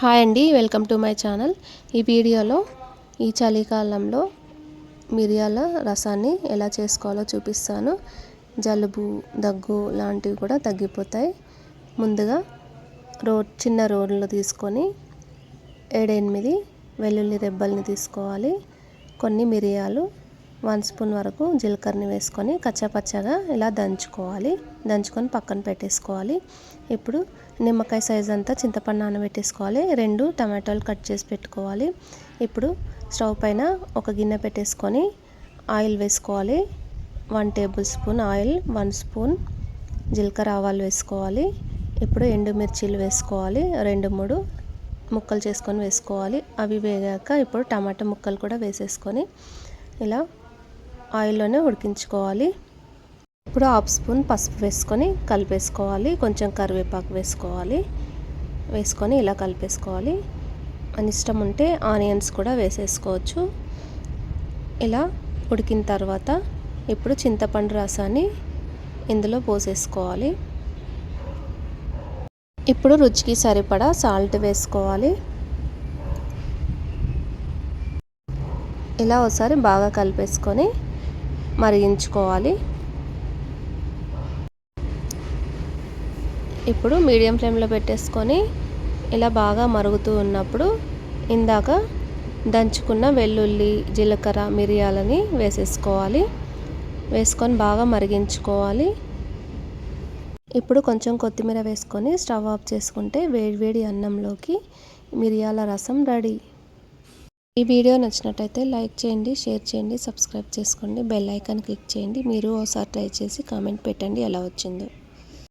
Hi అండి welcome to my channel. ఈ వీడియోలో ఈ చలికాలంలో మిరియాల రసాన్ని ఎలా చేసుకోవాలో చూపిస్తాను. జలుబు దగ్గు లాంటివి కూడా తగ్గిపోతాయి. ముందుగా రోడ్ చిన్న రోడ్లు తీసుకొని ఏడెనిమిది వెల్లుల్లి రెబ్బల్ని తీసుకోవాలి. కొన్ని మిరియాలు వన్ స్పూన్ వరకు జీలకర్రని వేసుకొని కచ్చాపచ్చగా ఇలా దంచుకోవాలి. దంచుకొని పక్కన పెట్టేసుకోవాలి. ఇప్పుడు నిమ్మకాయ సైజ్ అంతా చింతపండు నానబెట్టేసుకోవాలి. రెండు టమాటాలు కట్ చేసి పెట్టుకోవాలి. ఇప్పుడు స్టవ్ పైన ఒక గిన్నె పెట్టేసుకొని ఆయిల్ వేసుకోవాలి. One tablespoon oil one spoon జీలకర్ర ఆవాలు వేసుకోవాలి. ఇప్పుడు ఎండుమిర్చీలు వేసుకోవాలి. రెండు మూడు ముక్కలు చేసుకొని వేసుకోవాలి. అవి వేగాక ఇప్పుడు టమాటా ముక్కలు కూడా వేసేసుకొని ఇలా ఆయిల్లోనే ఉడికించుకోవాలి. ఇప్పుడు హాఫ్ స్పూన్ పసుపు వేసుకొని కలిపేసుకోవాలి. కొంచెం కరివేపాకు వేసుకోవాలి. వేసుకొని ఇలా కలిపేసుకోవాలి. అని ఇష్టం ఉంటే ఆనియన్స్ కూడా వేసేసుకోవచ్చు. ఇలా ఉడికిన తర్వాత ఇప్పుడు చింతపండు రసాన్ని ఇందులో పోసేసుకోవాలి. ఇప్పుడు రుచికి సరిపడా సాల్ట్ వేసుకోవాలి. ఇలా ఒకసారి బాగా కలిపేసుకొని మరిగించుకోవాలి. ఇప్పుడు మీడియం ఫ్లేమ్లో పెట్టేసుకొని ఇలా బాగా మరుగుతూ ఉన్నప్పుడు ఇందాక దంచుకున్న వెల్లుల్లి జీలకర్ర మిరియాలని వేసేసుకోవాలి. వేసుకొని బాగా మరిగించుకోవాలి. ఇప్పుడు కొంచెం కొత్తిమీర వేసుకొని స్టవ్ ఆఫ్ చేసుకుంటే వేడివేడి అన్నంలోకి మిరియాల రసం రెడీ. ఈ వీడియో నచ్చినట్టయితే లైక్ చేయండి షేర్ చేయండి సబ్స్క్రైబ్ చేసుకోండి బెల్ ఐకాన్ క్లిక్ చేయండి. మీరు ఒకసారి ట్రై చేసి కామెంట్ పెట్టండి ఎలా వచ్చిందో.